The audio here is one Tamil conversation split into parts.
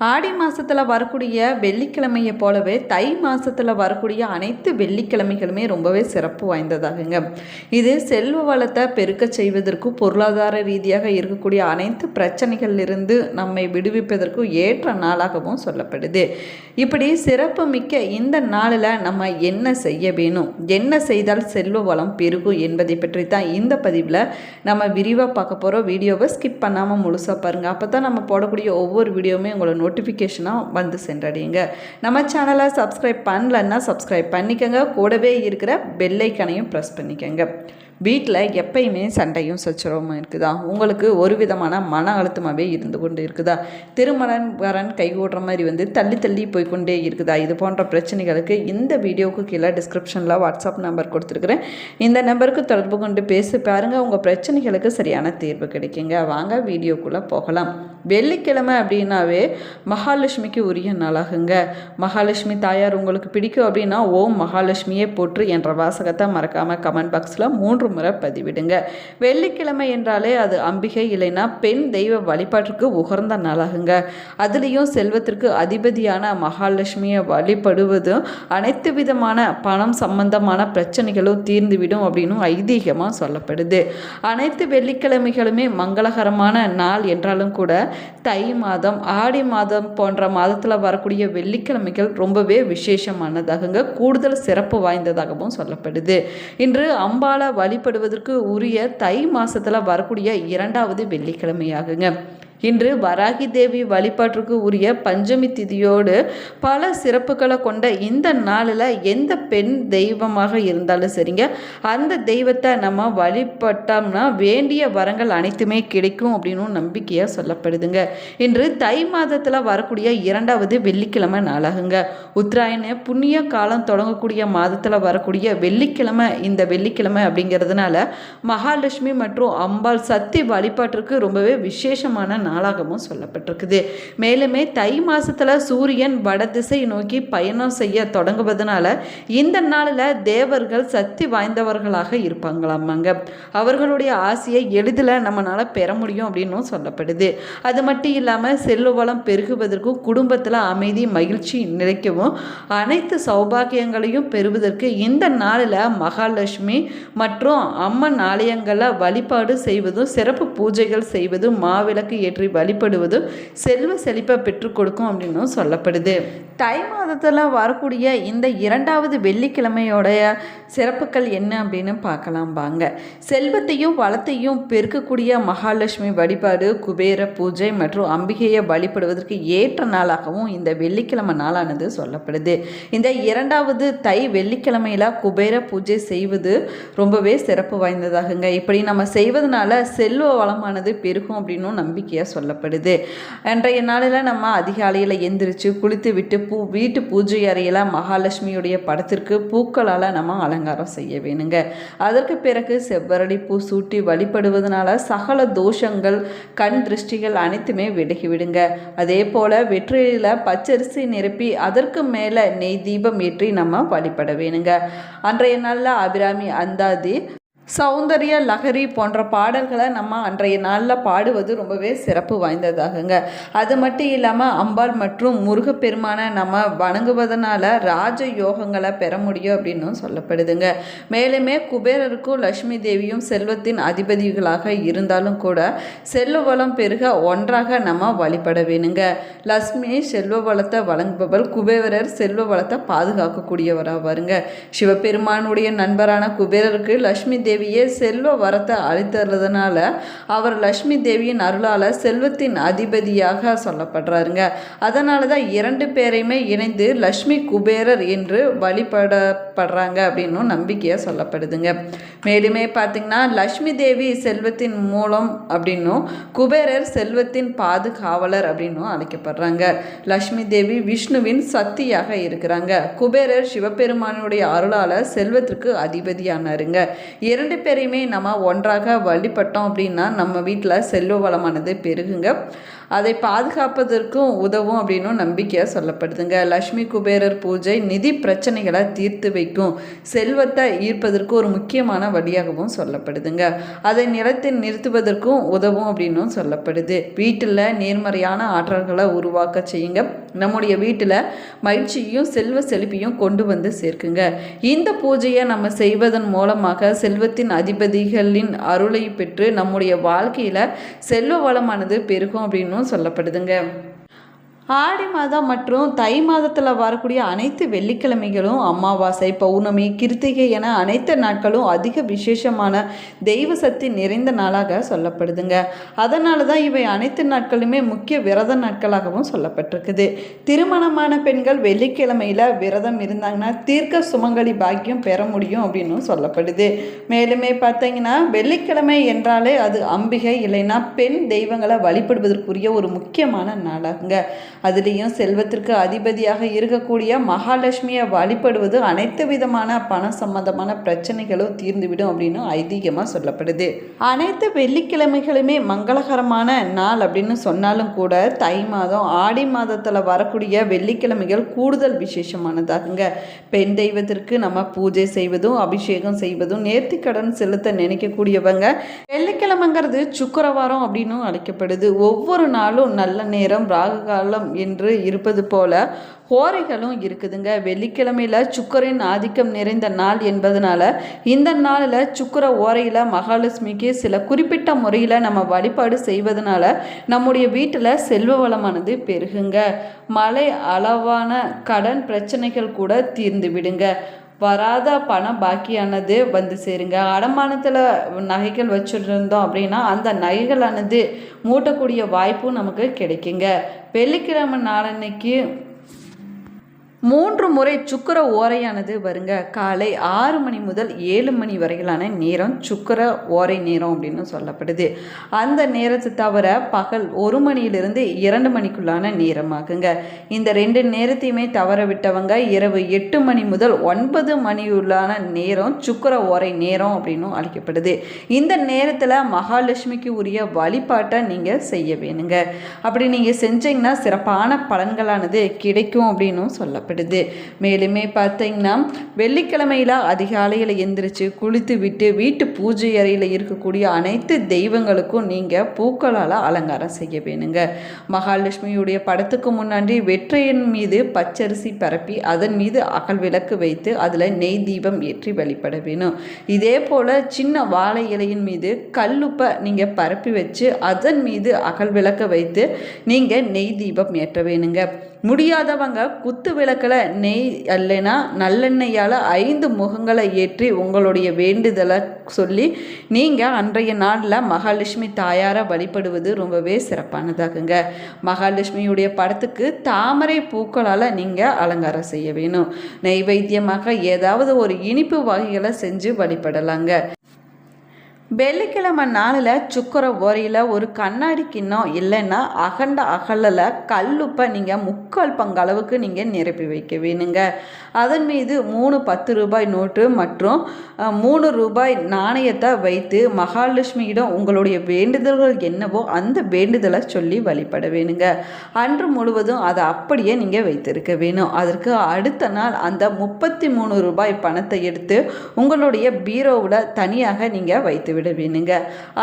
ஆடி மாதத்தில் வரக்கூடிய வெள்ளிக்கிழமையை போலவே தை மாதத்தில் வரக்கூடிய அனைத்து வெள்ளிக்கிழமைகளுமே ரொம்பவே சிறப்பு வாய்ந்ததாகுங்க. இது செல்வ வளத்தை பெருக்க செய்வதற்கும் பொருளாதார ரீதியாக இருக்கக்கூடிய அனைத்து பிரச்சனைகளிலிருந்து நம்மை விடுவிப்பதற்கும் ஏற்ற நாளாகவும் சொல்லப்படுது. இப்படி சிறப்பு மிக்க இந்த நாளில் நம்ம என்ன செய்ய வேணும்? என்ன செய்தால் செல்வ வளம் பெருகும் என்பதை பற்றி தான் இந்த பதிவில் நம்ம விரிவாக பார்க்க போகிறோம் வீடியோவை ஸ்கிப் பண்ணாமல் முழுசாக பாருங்கள் அப்போ தான் நம்ம போடக்கூடிய ஒவ்வொரு வீடியோவுமே உங்களை நோட்டிஃபிகேஷனாக வந்து சென்றடையுங்க. நம்ம சேனலை சப்ஸ்கிரைப் பண்ணலன்னா சப்ஸ்கிரைப் பண்ணிக்கோங்க. கூடவே இருக்கிற பெல்லைக்கனையும் ப்ரெஸ் பண்ணிக்கோங்க. வீட்டில் எப்பயுமே சண்டையும் சச்சரவும் இருக்குதா? உங்களுக்கு ஒரு விதமான மன அழுத்தமாகவே இருந்து கொண்டு இருக்குதா? திருமணன் வரன் கைகூடுற மாதிரி வந்து தள்ளி தள்ளி போய்கொண்டே இருக்குதா? இது போன்ற பிரச்சனைகளுக்கு இந்த வீடியோவுக்கு கீழே டிஸ்கிரிப்ஷனில் வாட்ஸ்அப் நம்பர் கொடுத்துருக்குறேன். இந்த நம்பருக்கு தொடர்பு கொண்டு பேசி பாருங்கள் உங்கள் பிரச்சனைகளுக்கு சரியான தீர்வு கிடைக்குங்க. வாங்க வீடியோக்குள்ளே போகலாம். வெள்ளிக்கிழமை அப்படின்னாவே மகாலட்சுமிக்கு உரிய நாளாகுங்க. மகாலட்சுமி தாயார் உங்களுக்கு பிடிக்கும் அப்படின்னா ஓம் மகாலட்சுமியே போற்று என்ற வாசகத்தை மறக்காமல் கமெண்ட் பாக்ஸில் மூன்று முறை பதிவிடுங்க. வெள்ளிக்கிழமை என்றாலே அது அம்பிகை இல்லைன்னா பெண் தெய்வ வழிபாட்டிற்கு உகர்ந்த நாளாகுங்க. அதுலேயும் செல்வத்திற்கு அதிபதியான மகாலட்சுமியை வழிபடுவதும் அனைத்து விதமான பணம் சம்பந்தமான பிரச்சனைகளும் தீர்ந்துவிடும் அப்படின்னு ஐதீகமாக சொல்லப்படுது. அனைத்து வெள்ளிக்கிழமைகளுமே மங்களகரமான நாள் என்றாலும் கூட தை மாதம் ஆடி மாதம் போன்ற மாதத்தில் வரக்கூடிய வெள்ளிக்கிழமைகள் ரொம்பவே விசேஷமானதாகுங்க. கூடுதல் சிறப்பு வாய்ந்ததாகவும் சொல்லப்படுது. இன்று அம்பால வழிபடுவதற்கு உரிய தை மாதத்தில் வரக்கூடிய இரண்டாவது வெள்ளிக்கிழமையாகுங்க. இன்று வராகி தேவி வழிபாட்டிற்கு உரிய பஞ்சமி திதியோடு பல சிறப்புகளை கொண்ட இந்த நாளில் எந்த பெண் தெய்வமாக இருந்தாலும் சரிங்க. அந்த தெய்வத்தை நம்ம வழிபட்டோம்னா வேண்டிய வரங்கள் அனைத்துமே கிடைக்கும் அப்படின்னு நம்பிக்கையாக சொல்லப்படுதுங்க. இன்று தை மாதத்தில் வரக்கூடிய இரண்டாவது வெள்ளிக்கிழமை நாளாகுங்க. உத்தராயண புண்ணிய காலம் தொடங்கக்கூடிய மாதத்தில் வரக்கூடிய வெள்ளிக்கிழமை இந்த வெள்ளிக்கிழமை அப்படிங்கிறதுனால மகாலட்சுமி மற்றும் அம்பாள் சக்தி வழிபாட்டிற்கு ரொம்பவே விசேஷமான நாளாகவும் சொல்லப்பட்டிருக்குது. மேலுமே தை மாசத்துல சூரியன் வடதிசை நோக்கி பயணம் செய்ய தொடங்குவதனால இந்த நாளில் தேவர்கள் சக்தி வாய்ந்தவர்களாக இருப்பாங்களாமாங்க. அவர்களுடைய ஆசையை எளிதில் நம்மளால் பெற முடியும் அப்படின்னும் சொல்லப்படுது. அது மட்டும் இல்லாமல் செல்வ வளம் பெருகுவதற்கும் குடும்பத்தில் அமைதி மகிழ்ச்சி நிலைக்கவும் அனைத்து சௌபாகியங்களையும் பெறுவதற்கு இந்த நாளில் மகாலட்சுமி மற்றும் அம்மன் ஆலயங்களில் வழிபாடு செய்வதும் சிறப்பு பூஜைகள் செய்வதும் மாவிளக்கு ஏற்றி வழிபடுவதும் செல்வ செழிப்பை பெற்றுக் கொடுக்கும் அப்படின்னும் சொல்லப்படுது. தை மாதத்தில் வரக்கூடிய இந்த இரண்டாவது வெள்ளிக்கிழமையோடைய சிறப்புகள் என்ன அப்படின்னு பார்க்கலாம் வாங்க. செல்வத்தையும் வளத்தையும் பெருக்கக்கூடிய மகாலட்சுமி வழிபாடு குபேர பூஜை மற்றும் அம்பிகையை வழிபடுவதற்கு ஏற்ற நாளாகவும் இந்த வெள்ளிக்கிழமை நாளானது சொல்லப்படுது. இந்த இரண்டாவது தை வெள்ளிக்கிழமையில குபேர பூஜை செய்வது ரொம்பவே சிறப்பு வாய்ந்ததாகுங்க. இப்படி நம்ம செய்வதனால செல்வ வளமானது பெருகும் அப்படின்னும் நம்பிக்கையாக சொல்லப்படுது. அன்றைய நாளில் நம்ம அதிகாலையில் எந்திரிச்சு குளித்து விட்டு பூ வீட்டு பூஜை அறையில் மகாலட்சுமியுடைய படத்திற்கு பூக்களால் நம்ம அலங்காரம் செய்ய வேணுங்க. அதற்கு பிறகு செவ்வரளி பூ சூட்டி வழிபடுவதனால சகல தோஷங்கள் கண் திருஷ்டிகள் அனைத்துமே விலகி விடுங்க. அதே போல் வெற்றிலையில் பச்சரிசி நிரப்பி அதற்கு மேலே நெய் தீபம் ஏற்றி நம்ம வழிபட வேணுங்க. அன்றைய நாளில் அபிராமி அந்தாதி சௌந்தரிய லகரி போன்ற பாடல்களை நம்ம அன்றைய நாளில் பாடுவது ரொம்பவே சிறப்பு வாய்ந்ததாகுங்க. அது மட்டும் இல்லாமல் அம்பாள் மற்றும் முருகப்பெருமானை நம்ம வணங்குவதனால ராஜ யோகங்களை பெற முடியும் அப்படின்னும் சொல்லப்படுதுங்க. மேலுமே குபேரருக்கும் லக்ஷ்மி தேவியும் செல்வத்தின் அதிபதிகளாக இருந்தாலும் கூட செல்வ வளம் பெருக ஒன்றாக நம்ம வழிபட வேணுங்க. லக்ஷ்மி செல்வ வளத்தை வழங்குபவர் குபேரர் செல்வ வளத்தை பாதுகாக்கக்கூடியவராக வருங்க சிவபெருமானுடைய நண்பரான குபேரருக்கு லக்ஷ்மி தேவி தேவியே செல்வ வரத்தை அளித்ததுனால அவர் லக்ஷ்மி தேவியின் அருளால் செல்வத்தின் அதிபதியாக சொல்லப்படுறாருங்க. அதனால தான் இரண்டு பேரையுமே இணைந்து லக்ஷ்மி குபேரர் என்று வழிபடப்படுறாங்க அப்படின்னும் நம்பிக்கையாக சொல்லப்படுதுங்க. மேலுமே பார்த்திங்கன்னா லக்ஷ்மி தேவி செல்வத்தின் மூலம் அப்படின்னும் குபேரர் செல்வத்தின் பாதுகாவலர் அப்படின்னும் அழைக்கப்படுறாங்க. லக்ஷ்மி தேவி விஷ்ணுவின் சக்தியாக இருக்கிறாங்க. குபேரர் சிவபெருமானுடைய அருளால் செல்வத்திற்கு அதிபதியானாருங்க. இரண்டு பேரையுமே நம்ம ஒன்றாக வழிபட்டோம் அப்படின்னா நம்ம வீட்டில் செல்வ வளமானது பெருகுங்க. அதை பாதுகாப்பதற்கும் உதவும் அப்படின்னும் நம்பிக்கையாக சொல்லப்படுதுங்க. லக்ஷ்மி குபேரர் பூஜை நிதி பிரச்சனைகளை தீர்த்து வைக்கும். செல்வத்தை ஈர்ப்பதற்கு ஒரு முக்கியமான வழியாகவும் சொல்லப்படுதுங்க. அதை நிலத்தில் நிறுத்துவதற்கும் உதவும் அப்படின்னும் சொல்லப்படுது. வீட்டில் நேர்மறையான ஆற்றல்களை உருவாக்க செய்யுங்க. நம்முடைய வீட்டில் மகிழ்ச்சியும் செல்வ செழிப்பையும் கொண்டு வந்து சேர்க்குங்க. இந்த பூஜையை நம்ம செய்வதன் மூலமாக செல்வத்தின் அதிபதிகளின் அருளை பெற்று நம்முடைய வாழ்க்கையில் செல்வ வளமானது பெருகும் அப்படின்னு சொல்லப்படுதுங்க. ஆடி மாதம் மற்றும் தை மாதத்தில் வரக்கூடிய அனைத்து வெள்ளிக்கிழமைகளும் அமாவாசை பௌர்ணமி கிருத்திகை என அனைத்து நாட்களும் அதிக விசேஷமான தெய்வ சக்தி நிறைந்த நாளாக சொல்லப்படுதுங்க. அதனால தான் இவை அனைத்து நாட்களுமே முக்கிய விரத நாட்களாகவும் சொல்லப்பட்டிருக்குது. திருமணமான பெண்கள் வெள்ளிக்கிழமையில் விரதம் இருந்தாங்கன்னா தீர்க்க சுமங்கலி பாக்கியம் பெற முடியும் அப்படின்னு சொல்லப்படுது. மேலுமே பார்த்தீங்கன்னா வெள்ளிக்கிழமை என்றாலே அது அம்பிகை இல்லைன்னா பெண் தெய்வங்களை வழிபடுவதற்குரிய ஒரு முக்கியமான நாளாகுங்க. அதுலேயும் செல்வத்திற்கு அதிபதியாக இருக்கக்கூடிய மகாலட்சுமியை வழிபடுவது அனைத்து விதமான பண சம்பந்தமான பிரச்சனைகளும் தீர்ந்துவிடும் அப்படின்னு ஐதீகமாக சொல்லப்படுது. அனைத்து வெள்ளிக்கிழமைகளுமே மங்களகரமான நாள் அப்படின்னு சொன்னாலும் கூட தை மாதம் ஆடி மாதத்தில் வரக்கூடிய வெள்ளிக்கிழமைகள் கூடுதல் விசேஷமானதாகுங்க. பெண் தெய்வத்திற்கு நம்ம பூஜை செய்வதும் அபிஷேகம் செய்வதும் நேர்த்திக்கடன் செலுத்த நினைக்கக்கூடியவங்க வெள்ளிக்கிழமைங்கிறது சுக்கரவாரம் அப்படின்னும் அழைக்கப்படுது. ஒவ்வொரு நாளும் நல்ல நேரம் ராகு காலம் என்று இருப்பது போல ஹோரைகளும் இருக்குதுங்க. வெள்ளிக்கிழமையில் சுக்கரின் ஆதிக்கம் நிறைந்த நாள் என்பதனால இந்த நாளில் சுக்கர ஓரையில் மகாலட்சுமிக்கு சில குறிப்பிட்ட முறையில் நம்ம வழிபாடு செய்வதனால நம்முடைய வீட்டில் செல்வ வளமானது பெருகுங்க. மழை அளவான கடன் பிரச்சனைகள் கூட தீர்ந்து விடுங்க. வராத பணம் பாக்கியானது வந்து சேருங்க. அடமானத்தில் நகைகள் வச்சுருந்தோம் அப்படின்னா அந்த நகைகளானது மூட்டக்கூடிய வாய்ப்பும் நமக்கு கிடைக்குங்க. வெள்ளிக்கிழமை நாளன்னைக்கு மூன்று முறை சுக்கர ஓரையானது வருங்க. காலை ஆறு மணி முதல் ஏழு மணி வரையிலான நேரம் சுக்கர ஓரை நேரம் அப்படின்னு சொல்லப்படுது. அந்த நேரத்தை தவிர பகல் ஒரு மணியிலிருந்து இரண்டு மணிக்குள்ளான நேரமாகுங்க. இந்த ரெண்டு நேரத்தையுமே தவற விட்டவங்க இரவு எட்டு மணி முதல் ஒன்பது மணியுள்ளான நேரம் சுக்கர ஓரை நேரம் அப்படின்னும் அழைக்கப்படுது. இந்த நேரத்தில் மகாலட்சுமிக்கு உரிய வழிபாட்டை நீங்கள் செய்ய வேணுங்க. அப்படி நீங்கள் செஞ்சீங்கன்னா சிறப்பான பலன்களானது கிடைக்கும் அப்படின்னும் சொல்லப்படுது. ஏற்படுது மேலுமே பார்த்தீங்கன்னா வெள்ளிக்கிழமையில் அதிகாலையில் எந்திரிச்சு குளித்து விட்டு வீட்டு பூஜை அறையில் இருக்கக்கூடிய அனைத்து தெய்வங்களுக்கும் நீங்கள் பூக்களால் அலங்காரம் செய்ய வேணுங்க. மகாலட்சுமியுடைய படத்துக்கு முன்னாடி வெற்றையின் மீது பச்சரிசி பரப்பி அதன் மீது அகல் விளக்கு வைத்து அதில் நெய் தீபம் ஏற்றி வழிபட வேணும். இதே போல் சின்ன வாழை இலையின் மீது கல்லுப்பை நீங்கள் பரப்பி வச்சு அதன் மீது அகல் விளக்க வைத்து நீங்கள் நெய் தீபம் ஏற்ற வேணுங்க. முடியாதவங்க குத்து விளக்கில் நெய் அல்லைனா நல்லெண்ணெயால் ஐந்து முகங்களை ஏற்றி உங்களுடைய வேண்டுதலை சொல்லி நீங்கள் அன்றைய நாளில் மகாலட்சுமி தாயாரை வழிபடுவது ரொம்பவே சிறப்பானதாகுங்க. மகாலட்சுமியுடைய படத்துக்கு தாமரை பூக்களால் நீங்கள் அலங்காரம் செய்ய வேணும். நெய்வேத்தியமாக ஏதாவது ஒரு இனிப்பு வகைகளை செஞ்சு வழிபடலாங்க. வெள்ளிக்கிழமை நாளில் சுக்கர ஓரையில் ஒரு கண்ணாடி கிண்ணம் இல்லைன்னா அகண்ட அகலில் கல்லுப்பை நீங்கள் முக்கால் பங்களவுக்கு நீங்கள் நிரப்பி வைக்க வேணுங்க. அதன் மீது மூணு பத்து ரூபாய் நோட்டு மற்றும் மூணு ரூபாய் நாணயத்தை வைத்து மகாலட்சுமியிடம் உங்களுடைய வேண்டுதல்கள் என்னவோ அந்த வேண்டுதலை சொல்லி வழிபட வேணுங்க. அன்று முழுவதும் அதை அப்படியே நீங்கள் வைத்திருக்க வேணும். அதற்கு அடுத்த நாள் அந்த முப்பத்தி மூணு ரூபாய் பணத்தை எடுத்து உங்களுடைய பீரோவில் தனியாக நீங்கள் வைத்து விட வேணுங்க.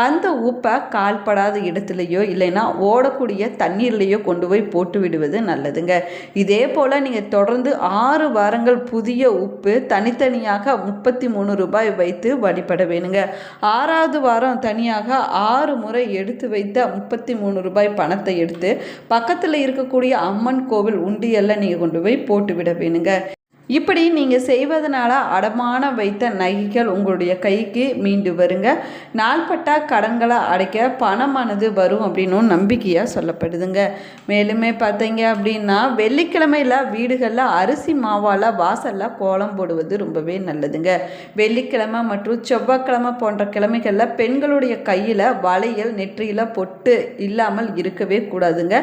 அந்த உப்பை கால்படாத இடத்துலையோ இல்லைன்னா ஓடக்கூடிய தண்ணீர்லேயோ கொண்டு போய் போட்டு விடுவது நல்லதுங்க. இதே போல் நீங்கள் தொடர்ந்து ஆறு வாரங்கள் புதிய உப்பு தனித்தனியாக முப்பத்தி மூணு ரூபாய் வைத்து வழிபட வேணுங்க. ஆறாவது வாரம் தனியாக ஆறு முறை எடுத்து வைத்த முப்பத்தி மூணு ரூபாய் பணத்தை எடுத்து பக்கத்தில் இருக்கக்கூடிய அம்மன் கோவில் உண்டியெல்லாம் நீங்கள் கொண்டு போய் போட்டு விட வேணுங்க. இப்படி நீங்கள் செய்வதனால அடமான வைத்த நகைகள் உங்களுடைய கைக்கு மீண்டு வருங்க. நாள்பட்டா கடன்களை அடைக்க பணமானது வரும் அப்படின்னும் நம்பிக்கையாக சொல்லப்படுதுங்க. மேலுமே பார்த்தீங்க அப்படின்னா வெள்ளிக்கிழமையில் வீடுகளில் அரிசி மாவால் வாசலில் கோலம் போடுவது ரொம்பவே நல்லதுங்க. வெள்ளிக்கிழமை மற்றும் செவ்வாய்க்கிழமை போன்ற கிழமைகளில் பெண்களுடைய கையில் வளையல் நெற்றியில் பொட்டு இல்லாமல் இருக்கவே கூடாதுங்க.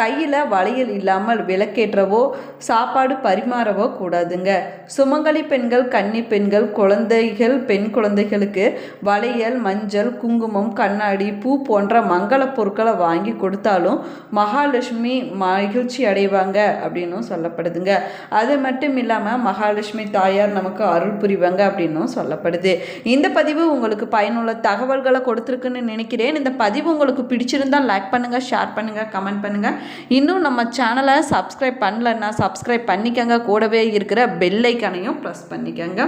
கையில் வளையல் இல்லாமல் விளக்கேற்றவோ சாப்பாடு பரிமாறவோ கூடாது. வருதுங்க சுமங்கலி பெண்கள் கன்னி பெண்கள் குழந்தைகள் பெண் குழந்தைகளுக்கு வளையல் மஞ்சள் குங்குமம் கண்ணாடி பூ போன்ற மங்கள பொருட்களை வாங்கி கொடுத்தாலும் மகாலட்சுமி மகிழ்ச்சி அடைவாங்க அப்படின்னும் சொல்லப்படுதுங்க. அது மட்டும் இல்லாமல் மகாலட்சுமி தாயார் நமக்கு அருள் புரிவாங்க அப்படின்னும் சொல்லப்படுது. இந்த பதிவு உங்களுக்கு பயனுள்ள தகவல்களை கொடுத்துருக்குன்னு நினைக்கிறேன். இந்த பதிவு உங்களுக்கு பிடிச்சிருந்தால் லைக் பண்ணுங்கள் ஷேர் பண்ணுங்கள் கமெண்ட் பண்ணுங்கள் இன்னும் நம்ம சேனலை சப்ஸ்கிரைப் பண்ணலன்னா சப்ஸ்கிரைப் பண்ணிக்கங்க. கூடவே இருக்கிற பெல்லைக்கனையும் ப்ரெஸ் பண்ணிக்கோங்க.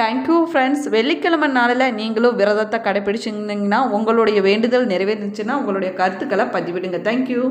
தேங்க்யூ ஃப்ரெண்ட்ஸ் வெள்ளிக்கிழமை நாளில் நீங்களும் விரதத்தை கடைபிடிச்சிருந்தீங்கன்னா உங்களுடைய வேண்டுதல் நிறைவேறிச்சுன்னா உங்களுடைய கருத்துக்களை பதிவிடுங்க. தேங்க்யூ